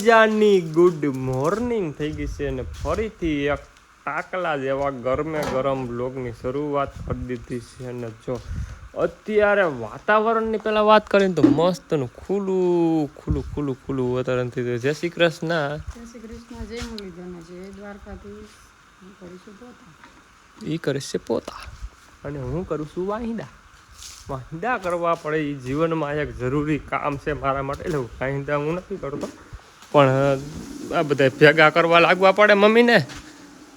Jani good morning થઈ ગઈ છે અને ફરીથી એક ટાકલા જેવા ગરમે ગરમ બ્લોગની શરૂઆત કરી દીધી છે. અને જો અત્યારે વાતાવરણની પહેલાં વાત કરીને તો મસ્તનું ખુલ્લું ખુલ્લું ખુલ્લું ખુલ્લું વાતાવરણ થઈ ગયું જય શ્રી કૃષ્ણ. જય શ્રી કૃષ્ણ. જય મુરલીધરને જય દ્વારકાધીશ. પોતા? એ કરે છે પોતા. અને હું કરું છું વાહિંદા. વાહિંદા કરવા પડે એ જીવનમાં એક જરૂરી કામ છે મારા માટે. એટલે વાહિંદા હું નથી કરતો. પણ આ બધા ભેગા કરવા લાગવા પડે મમ્મીને.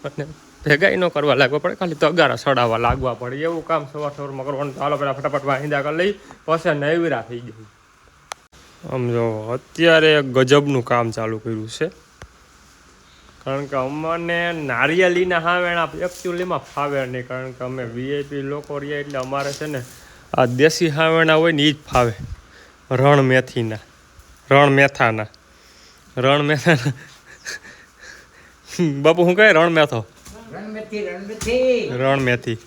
અને ભેગા ન કરવા લાગવા પડે, ખાલી તગારા સડાવવા લાગવા પડે. એવું કામ સવાર સવારમાં કરવાનું ચાલો પેલા ફટાફટ વાંદા કરી લઈ, પછી નૈવરા થઈ ગઈ. આમ જો, અત્યારે ગજબનું કામ ચાલુ કર્યું છે. કારણ કે અમને નારિયેલીના હાવેણા એકચ્યુઅલીમાં ફાવે નહીં, કારણ કે અમે વીઆઈપી લોકો રહીએ એટલે અમારે છે ને, આ દેશી હાવેણા હોય ને એ જ ફાવે. રણ મેથીના રણ મેથાના રણ મેથાના બાપુ શું કહે રણ મેથો રણમેથી. રણમેથી. રણ મેથી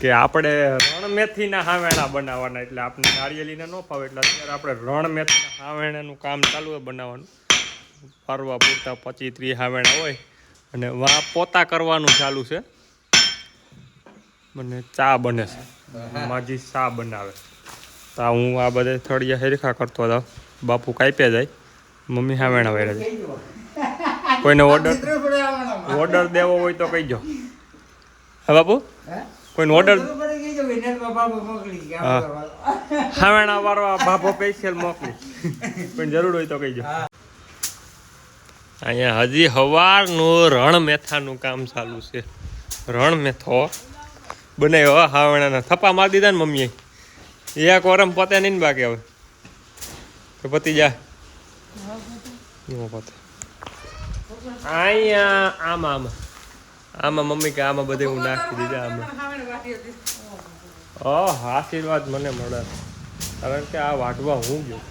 કે આપણે રણ મેથીના હાવેણા બનાવવાના એટલે આપણે નારિયેલીને ન ફાવે એટલે અત્યારે આપણે રણ મેથીના હાવેણાનું કામ ચાલુ હોય બનાવવાનું. ફરવા પૂરતા પચીસ ત્રીસ હાવેણા હોય અને વા પોતા કરવાનું ચાલુ છે. મને ચા બને છે. માજી ચા બનાવે. તો હું આ બધે થળિયા હેરખા કરતો હતો. બાપુ કાપ્યા જાય. મમ્મી હાવેણા વેરા છે કોઈને ઓર્ડર ઓર્ડર દેવો હોય તો કહીજો. હા બાપુ? કોઈને ઓર્ડર હા. હાવેણા વાળો આ ભાભો સ્પેશિયલ મોકલી. કોઈને જરૂર હોય તો કહીજો. અહીંયા હજી હવારનું રણ મેથાનું કામ ચાલુ છે. રણ મેથો બનાવ્યો હો હાવણાના થપ્પા મારી દીધા ને મમ્મીએ. એક વરમ પતે નહીં ને બાકી હવે તો પતી જાય અહીંયા આમાં આમાં આમાં મમ્મી કે આમાં બધે હું નાખી દીધા આમાં ઓહ આશીર્વાદ મને મળે કારણ કે આ વાટવા હું ગયો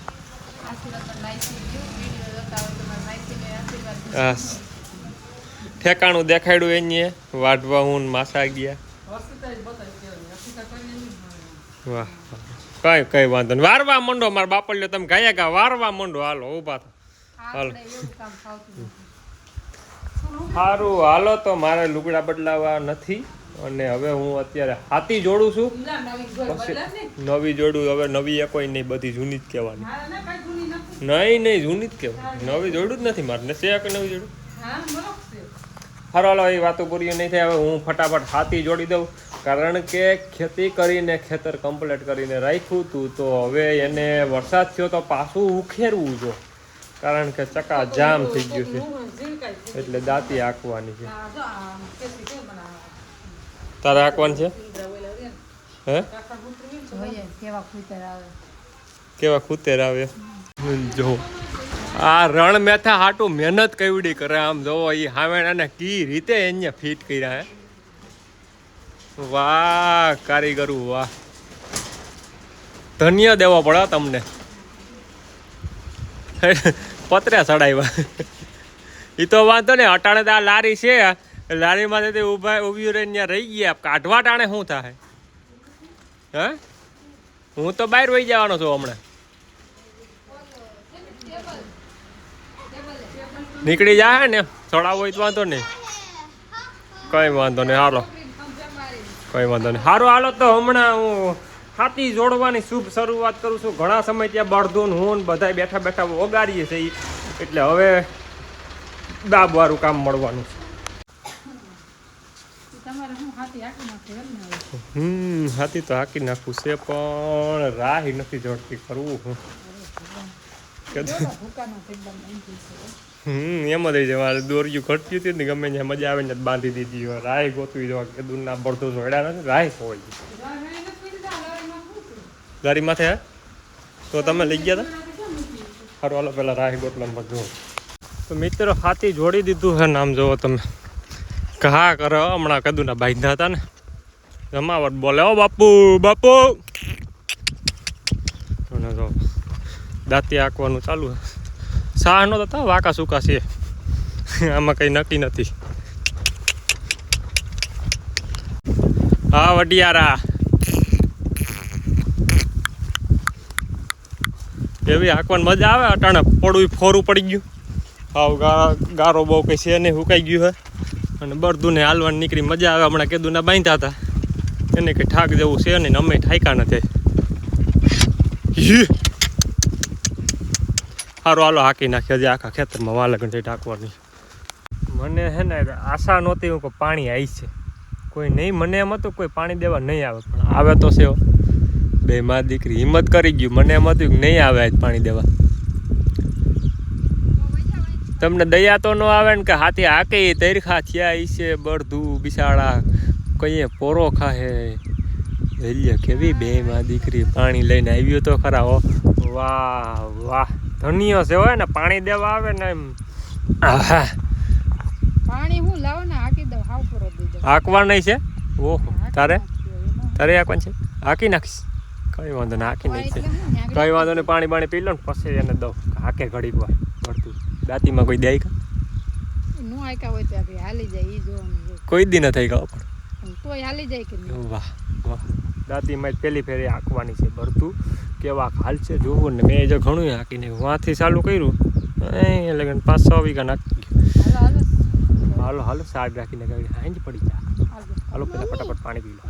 આ ઠેકાણું દેખાડ્યું એની વાટવા હું માસા ગયા વાહ કઈ કઈ વાંધો નહીં. વારવા મંડો મારા બાપલ્યો તમે ગયા ગયા વારવા મંડો. હાલો ઊભા થા. હાલો. સારું હાલો તો મારે લુગડા બદલાવા નથી. અને હવે હું અત્યારે હાથી જોડું છું. પછી નવી જોડું હવે નવી એ કોઈ નહીં બધી જૂની જ કહેવાની. નહીં નહીં જૂની જ કહેવાય નવી જોડું જ નથી મારે. ને છે કે નવી જોડું? હારો હાલો એ વાતો પૂરી નહીં થાય. હવે હું ફટાફટ હાથી જોડી દઉં. કારણ કે ખેતી કરીને ખેતર કમ્પ્લીટ કરીને રાખ્યું હતું તો હવે એને વરસાદ થયો તો પાછું ઉખેરવું જો. કારણ કે ચકા જામ થઈ ગયું છે. એટલે દાંતી આંકવાની છે. તારે આંકવાની છે? હે? કેવા ખૂતર આવે. કેવા ખૂતેર આવે? જો. આ રણ મેથા હાટું મહેનત કેવડી કરે આમ જોવો એ હાવેણાને કી રીતે એને ફિટ કર્યા હે? વાહ, કારીગરો, વાહ. ધન્ય દેવો પડે તમને. પતરે ચડાવ્યા એ તો વાંધો ને અટાણે તો આ લારી છે. લારીમાંથી ઊભા, ઊભી રહીને ત્યાં રહી ગયા. કાઢવા ટાણે શું થાય? હે? હું તો બહાર વહી જવાનો છું હમણાં. નીકળી જાય ને? થોડા હોય તો વાંધો નહીં. કઈ વાંધો નહીં, હાલો. કઈ વાંધો નહીં. સારું હાલો તો હમણાં હું હાથી જોડવાની શુભ શરૂઆત કરું છું. ઘણા સમય ત્યાં બળદોન હું બધા બેઠા બેઠા ઓગાડીએ છીએ. એટલે હવે દાબવાળું કામ મળવાનું છે. હમ હાથી તો હાકી નાખવું છે પણ રાહી નથી જોડતી કરવું હું? હમ, એમ જ મારે દોરિયું ઘટતી હતી ને ગમે ત્યાં મજા આવે ને બાંધી દીધી હોય. રાય ગોતવી જો કે દૂરના બળતો જોડ્યા નથી, રાય હોય. ગાડી માથે તો તમે લઈ ગયા હતા સારું હાલો, પેલા રાય ગોટલામાં જો તો મિત્રો, હાથી જોડી દીધું છે નામ જોવો તમે. ઘા કરો, હમણાં કદુના બાંધ્યા હતા ને. જમાવટ બોલે, ઓ બાપુ બાપુ. દાંતી આંકવાનું ચાલુ છે સાહ નો થતા વાકા સુકા છે. આમાં કંઈ નક્કી નથી. હા, વડિયારા. એવી હાંકવાની મજા આવે, અટાણે પડવું ફોરું પડી ગયું. હાવ ગારો બહુ કંઈ છે નહીં, હુકાઈ ગયું હે. અને બરદુને હાલવાની નીકળી મજા આવે, હમણાં કેદુના બાંધતા હતા. એને કંઈ ઠાક જેવું છે નહીં, અમે ઠાયકા નથી. સારું હાલો હાકી નાખ્યો હજી આખા ખેતરમાં વાલગણ થઈ ટાંકવાની મને હે ને આશા નહોતી હું કે પાણી આવી છે. કોઈ નહીં, મને એમ હતું કોઈ પાણી દેવા નહીં આવે, પણ આવે તો છે. બે માં દીકરી હિંમત કરી ગયું, મને એમ હતું કે નહીં આવે પાણી દેવા. તમને દયા તો ન આવે ને કે હાથી હાકે તૈરખા થયા ઈ છે, બળધું બિસાડા, કઈએ પોરો ખાહે. વેલ્ય કેવી બે માં દીકરી, પાણી લઈને આવ્યો તો ખરા વાહ વાહ. ધન્યો છે હોય ને પાણી દેવા આવે ને એમ. પાણી હું લાવો ને હાકી દઉં હાવ પૂરો દઈ દઉં હાંકવા નહીં છે? ઓહો તારે? તારે હાંકવાનું છે? હાંકી નાખીશ. કઈ વાંધો નહીં હાંકી નહીં છે કઈ વાંધો નહીં પાણી પાણી પી લો ને પછી એને દઉં. હાકે ઘડીક વાર ભરતું દાંતીમાં કોઈ દે કા? નું આયકા હોય ત્યાં હાલી જાય ઈ જોવાનું કોઈ દી ન થઈ ગયો પણ. તોય હાલી જાય કે વાહ વાહ. દાંતીમાં પેલી ફેરી હાંકવાની છે ભરતું કેવા હાલ છે જોવું ને મેં જો ઘણું હાંકીને વાંથી ચાલુ કર્યું. એ લગન પાંચ છ વીઘા નાખી. હાલો હાલો, સાહેબ રાખીને ગાડી હાંજ પડી જા. હાલો. પેલા ફટાફટ પાણી પી લો.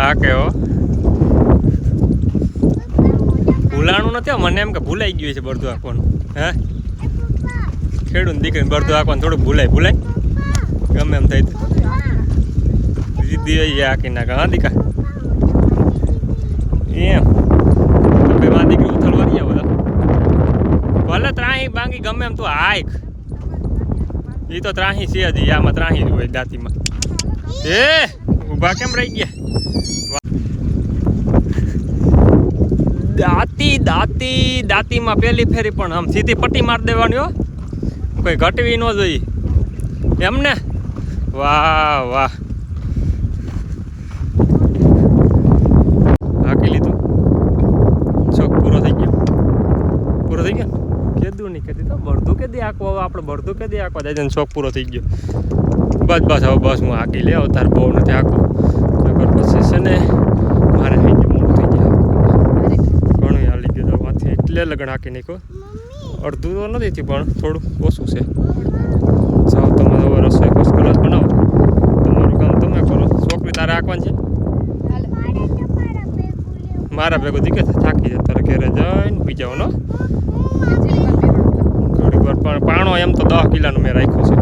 હા કેવો ભૂલાણું નથી, મને એમ કે ભૂલાઈ ગયું છે બરદું આખવાનું હે? ખેડૂત દીકરીને બરદું આંખવાનું થોડું ભૂલાય ભૂલાય? ગમે એમ થઈ દીદી આખી નાખે. હા દીકા એમ તો બે માં દીકરી ઉથલવા નહીં આવો તો ભલે ત્રાહી ગમે એમ તું હાઈક. એ તો ત્રાહી છે હજી, આમાં ત્રાહી હોય દાંતીમાં. એ ઊભા કેમ રહી ગયા? દાંતી દાંતી, દાંતીમાં પેલી ફેરી પણ આમ સીધી પટ્ટી મારી દેવાની હો. કોઈ ઘટવી ન જોઈ એમને વાહ વાહ હાકી લીધું શોખ પૂરો થઈ ગયો પૂરો થઈ ગયો કેદું નહીં કહેતી તો બળદું કે દે આખો હવે આપણે ભરતું કે દે આખો જાય શોખ પૂરો થઈ ગયો. બસ બસ, હવે બસ હું હાકી લે તાર બહુ નથી આખું નગર પછી છે ને મારે થઈ ગયું, મોડું થઈ ગયા ઘણું હાલી ગયું તો એટલે લગ્ન હાકી નાખ્યો. અડધું તો નથી થયું, પણ થોડું ઓછું છે. જાઓ તમે હવે રસોઈ કસ કલાક બનાવો. તમારું કામ તમે કરો. છોકરી તારે હાંકવાની છે. મારા ભેગું દીકે થાકી જાય, તારે ઘેરે જઈને જેટલી વાર પણ પાણો એમ તો દસ કિલાનું મેં રાખ્યું છે.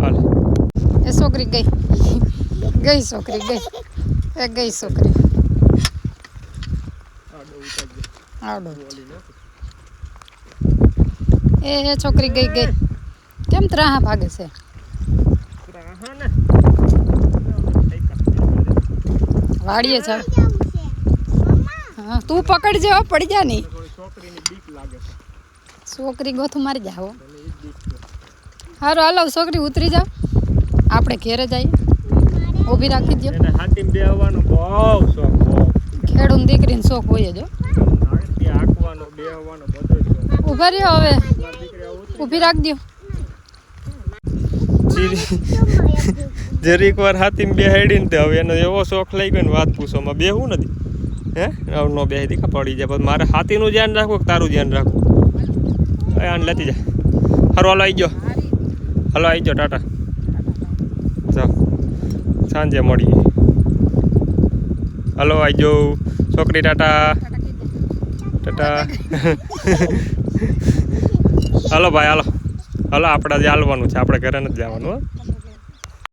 હાલ. એ છોકરી ગઈ. ગઈ છોકરી ગઈ. એ ગઈ છોકરી. આવડો. એ એ છોકરી ગઈ ગઈ. કેમ ત્રાહા ભાગે છે? વાડીએ છે હા તું પકડજે પડી જા નહીં છોકરીની બીક લાગે છે છોકરી ગોથું મારી જાઓ હારું હાલો છોકરી ઉતરી જાઓ આપણે ઘેરે જઈએ. ઊભી રાખી દો બહુ બહુ. ખેડૂત દીકરીને શોખ હોય જ ઊભા રહ્યો હવે. ઊભી રાખ દો જરીક વાર હાથીમાં બેહાડી ને હવે એનો એવો શોખ લઈ ગયો ને વાત પૂછોમાં બેહવું નથી. હે? નો બેહી દીકા પડી જાય. મારે હાથીનું ધ્યાન રાખવું કે તારું ધ્યાન રાખવું? આને લેતી જા હારો, હાલો આવી ગયો. હાલો આવી ગયો, ટાટા. જાઓ સાંજે મળીએ. હાલો આવી જાઓ છોકરી, ટાટા. ટાટા. હાલો ભાઈ, હાલો. હાલો, આપણે આજે હાલવાનું છે. આપણે ઘરે નથી જવાનું, હો.